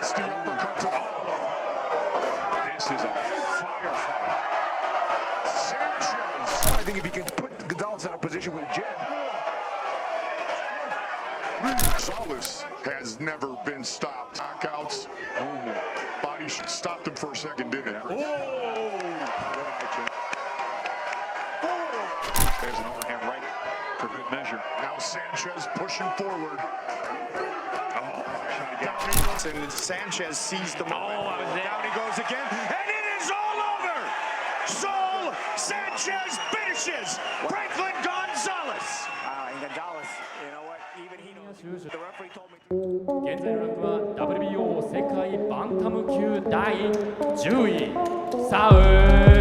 This is a firefight. I think if you can put Gonzalez in a position with jab, Gonzalez has never been stopped. and Sanchez sees the moment. Oh, I was there. Down he goes again, and it is all over. Saul Sanchez finishes Franklin Gonzalez. Uh, and Gonzalez, you know what? Even he knows. The referee told me. 現在のランクは WBO 世界バンタム級第10位サウ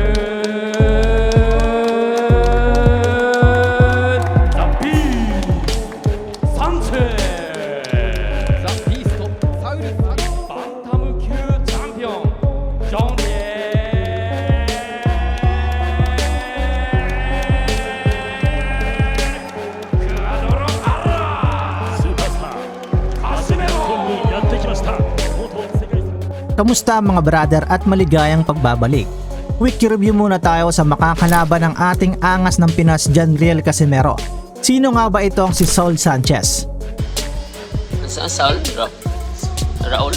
Kamusta mga brother at maligayang pagbabalik? Quick review muna tayo sa makakalaban ng ating angas ng Pinas Janriel Casimero. Sino nga ba itong si Saul Sanchez? Saan Saul? Ra- Raul?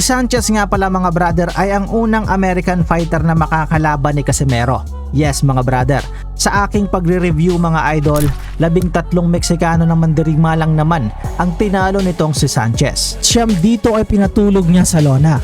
Si Sanchez nga pala mga brother ay ang unang American fighter na makakalaban ni Casimero. Yes mga brother, sa aking pagre-review mga idol, labing tatlong Meksikano na mandirigma lang naman ang tinalo nitong si Sanchez. Siyam dito ay pinatulog niya sa lona.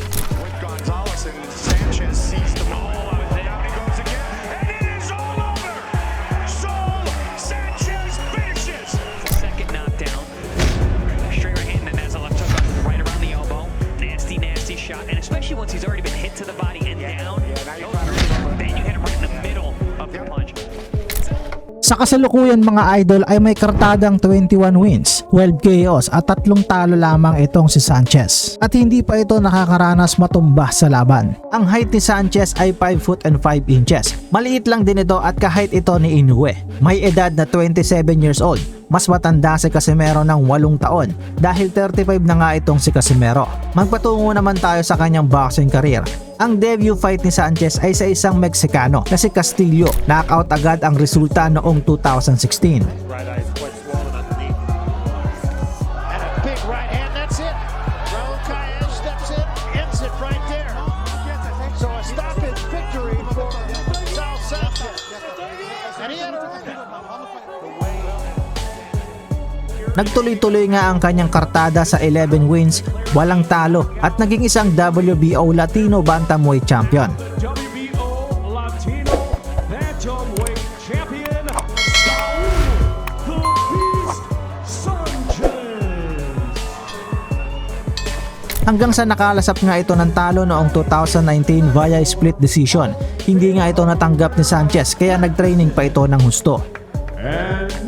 Sa kasalukuyan mga idol ay may kartadang 21 wins, 12 KOs at tatlong talo lamang itong si Sanchez. At hindi pa ito nakakaranas matumba sa laban. Ang height ni Sanchez ay 5 foot and 5 inches. Maliit lang din ito at kahit ito ni Inoue. May edad na 27 years old. Mas matanda si Casimero ng 8 taon dahil 35 na nga itong si Casimero. Magpatungo naman tayo sa kanyang boxing career. Ang debut fight ni Sanchez ay sa isang Meksikano na si Castillo. Knockout agad ang resulta noong 2016. Nagtuloy-tuloy nga ang kanyang kartada sa 11 wins, walang talo at naging isang WBO Latino Bantamweight Champion. Hanggang sa nakalasap nga ito ng talo noong 2019 via split decision. Hindi nga ito natanggap ni Sanchez kaya nagtraining pa ito ng husto. And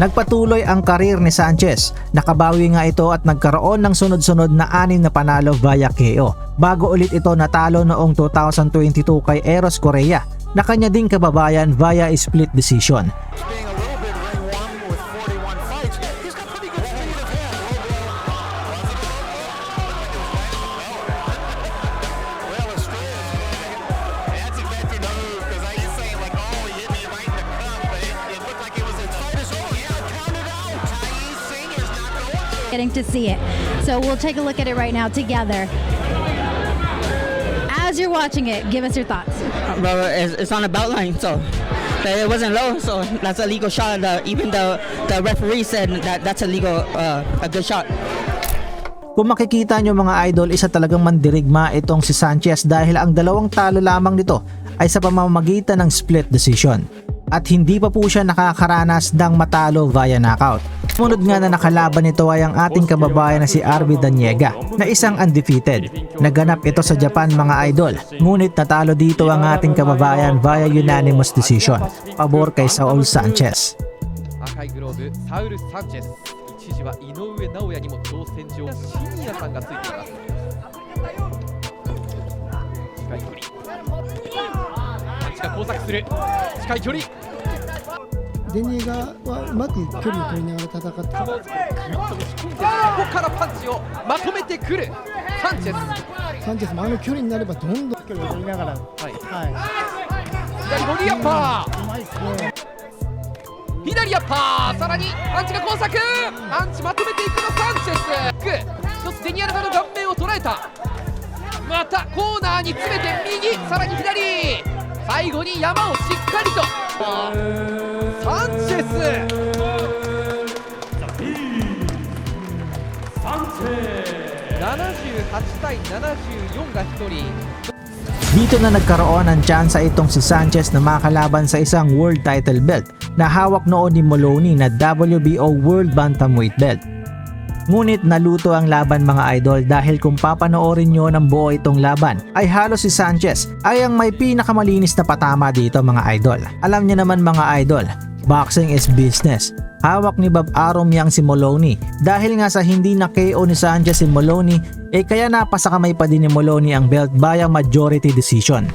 Nagpatuloy ang karir ni Sanchez. Nakabawi nga ito at nagkaroon ng sunod-sunod na anim na panalo via KO. Bago ulit ito natalo noong 2022 kay Eros Correa na kanya ding kababayan via split decision. Getting to see it. So we'll take a look at it right now together. As you're watching it, give us your thoughts. Bro, it's, it's on the belt line, so but it wasn't low, so that's a legal shot. Uh, even the the referee said that that's a legal, uh, a good shot. Kung makikita nyo mga idol, isa talagang mandirigma itong si Sanchez dahil ang dalawang talo lamang nito ay sa pamamagitan ng split decision. At hindi pa po siya nakakaranas ng matalo via knockout. Sumunod nga na nakalaban nito ay ang ating kababayan na si Arby Daniega na isang undefeated. Naganap ito sa Japan mga idol. Ngunit natalo dito ang ating kababayan via unanimous decision. Pabor kay Saul Sanchez. 赤いグローブサウル・サンチェス一時は井上尚弥にも挑戦状シニアさんがついています近い距離パンチが交錯する近い距離 デニエがはうまく距離を取りながら戦って相撲突きぐっと押し込んでそこからパンチをまとめてくる。サンチェス。サンチェスもあの距離になればどんどん距離を取りながら、はい。は左ボディアッパー。い、うまいですね。左アッパー。さらにパンチが交錯。パンチまとめていくのサンチェス。グ一つデニアルガの顔面を捉えた。またコーナーに詰めて右。さらに左。最後に山をしっかりと78対74が1人 Dito na nagkaroon ng tsansa itong si Sanchez na makalaban sa isang world title belt na hawak noon ni Moloney na WBO World Bantamweight Belt. Ngunit naluto ang laban mga idol dahil kung papanoorin nyo ng buo itong laban ay halos si Sanchez ay ang may pinakamalinis na patama dito mga idol. Alam niyo naman mga idol, boxing is business. Hawak ni Bob Arum yang si Moloney dahil nga sa hindi na KO ni Sanchez si Moloney eh kaya napasa kamay pa din ni Moloney ang belt by a majority decision.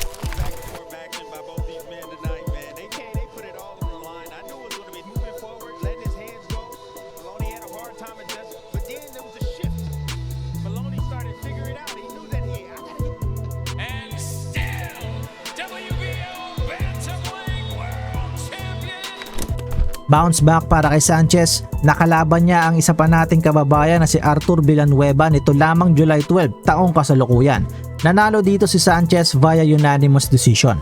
Bounce back para kay Sanchez, nakalaban niya ang isa pa nating kababayan na si Arthur Villanueva nito lamang July 12 taong kasalukuyan. Nanalo dito si Sanchez via unanimous decision.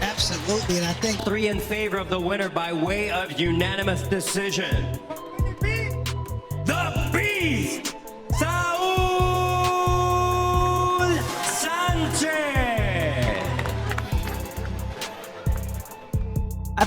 Absolutely, and I think Three in favor of the winner by way of unanimous decision. The Beast,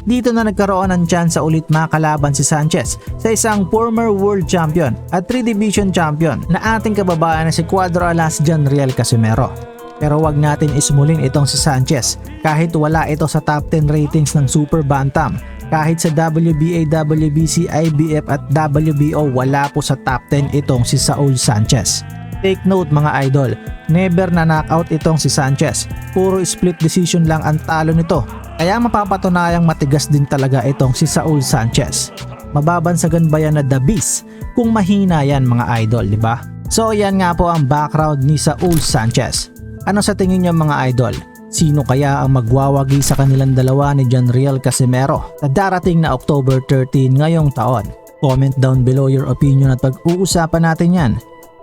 dito na nagkaroon ng chance ulit makalaban si Sanchez sa isang former world champion at 3 division champion na ating kababayan na si Cuadro Alas Janriel Casimero. Pero wag natin ismulin itong si Sanchez kahit wala ito sa top 10 ratings ng Super Bantam. Kahit sa WBA, WBC, IBF at WBO wala po sa top 10 itong si Saul Sanchez. Take note mga idol, never na knockout itong si Sanchez. Puro split decision lang ang talo nito. Kaya mapapatunayang matigas din talaga itong si Saul Sanchez. Mababansagan ba yan na The Beast kung mahina yan mga idol, di ba? So yan nga po ang background ni Saul Sanchez. Ano sa tingin niyo mga idol? Sino kaya ang magwawagi sa kanilang dalawa ni John Riel Casimero sa darating na October 13 ngayong taon? Comment down below your opinion at pag-uusapan natin yan.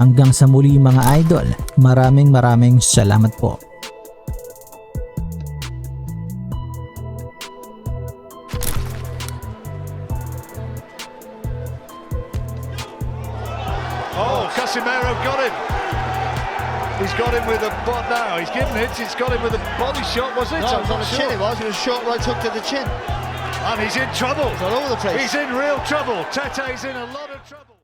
Hanggang sa muli mga idol, maraming maraming salamat po. Oh, Casimiro got him. He's got him with a but now. He's given hits. He's got him with a body shot. Was it? No, it was on not the chin. It was. It was a short right hook to the chin. And he's in trouble. It's all over the place. He's in real trouble. Tete's in a lot of trouble.